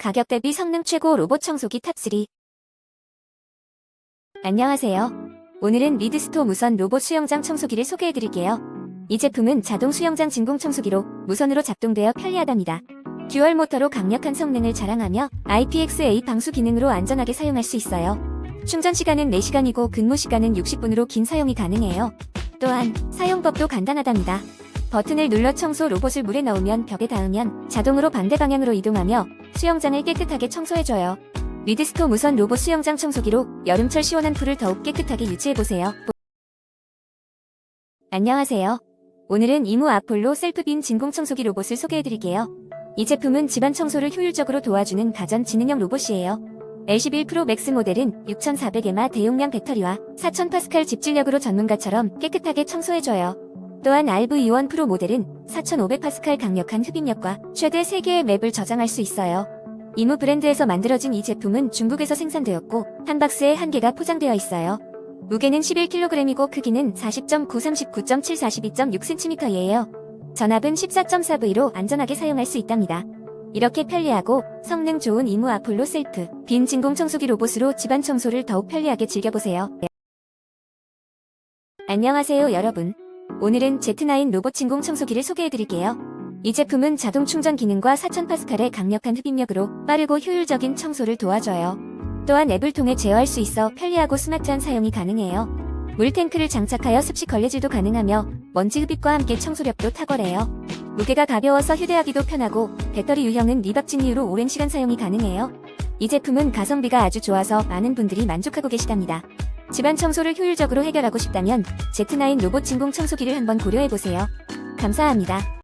가격 대비 성능 최고 로봇 청소기 탑3 안녕하세요. 오늘은 리드스토 무선 로봇 수영장 청소기를 소개해드릴게요. 이 제품은 자동 수영장 진공 청소기로 무선으로 작동되어 편리하답니다. 듀얼 모터로 강력한 성능을 자랑하며 IPX-A 방수 기능으로 안전하게 사용할 수 있어요. 충전 시간은 4시간이고 근무 시간은 60분으로 긴 사용이 가능해요. 또한 사용법도 간단하답니다. 버튼을 눌러 청소 로봇을 물에 넣으면 벽에 닿으면 자동으로 반대 방향으로 이동하며 수영장을 깨끗하게 청소해줘요. 리드스토 무선 로봇 수영장 청소기로 여름철 시원한 풀을 더욱 깨끗하게 유지해보세요. 안녕하세요. 오늘은 이무 아폴로 셀프빈 진공 청소기 로봇을 소개해드릴게요. 이 제품은 집안 청소를 효율적으로 도와주는 가전 지능형 로봇이에요. L11 프로 맥스 모델은 6400에마 대용량 배터리와 4000파스칼 집질력으로 전문가처럼 깨끗하게 청소해줘요. 또한 RV21 프로 모델은 4500파스칼 강력한 흡입력과 최대 3개의 맵을 저장할 수 있어요. 이무 브랜드에서 만들어진 이 제품은 중국에서 생산되었고 한 박스에 한 개가 포장되어 있어요. 무게는 11kg이고 크기는 40.9, 39.7, 42.6cm예요. 전압은 14.4V로 안전하게 사용할 수 있답니다. 이렇게 편리하고 성능 좋은 이무 아폴로 셀프 빈 진공 청소기 로봇으로 집안 청소를 더욱 편리하게 즐겨보세요. 안녕하세요 여러분. 오늘은 Z9 로봇 진공 청소기를 소개해드릴게요. 이 제품은 자동 충전 기능과 4000파스칼의 강력한 흡입력으로 빠르고 효율적인 청소를 도와줘요. 또한 앱을 통해 제어할 수 있어 편리하고 스마트한 사용이 가능해요. 물탱크를 장착하여 습식 걸레질도 가능하며 먼지 흡입과 함께 청소력도 탁월해요. 무게가 가벼워서 휴대하기도 편하고 배터리 유형은 리박진 이후로 오랜 시간 사용이 가능해요. 이 제품은 가성비가 아주 좋아서 많은 분들이 만족하고 계시답니다. 집안 청소를 효율적으로 해결하고 싶다면 Z9 로봇 진공 청소기를 한번 고려해보세요. 감사합니다.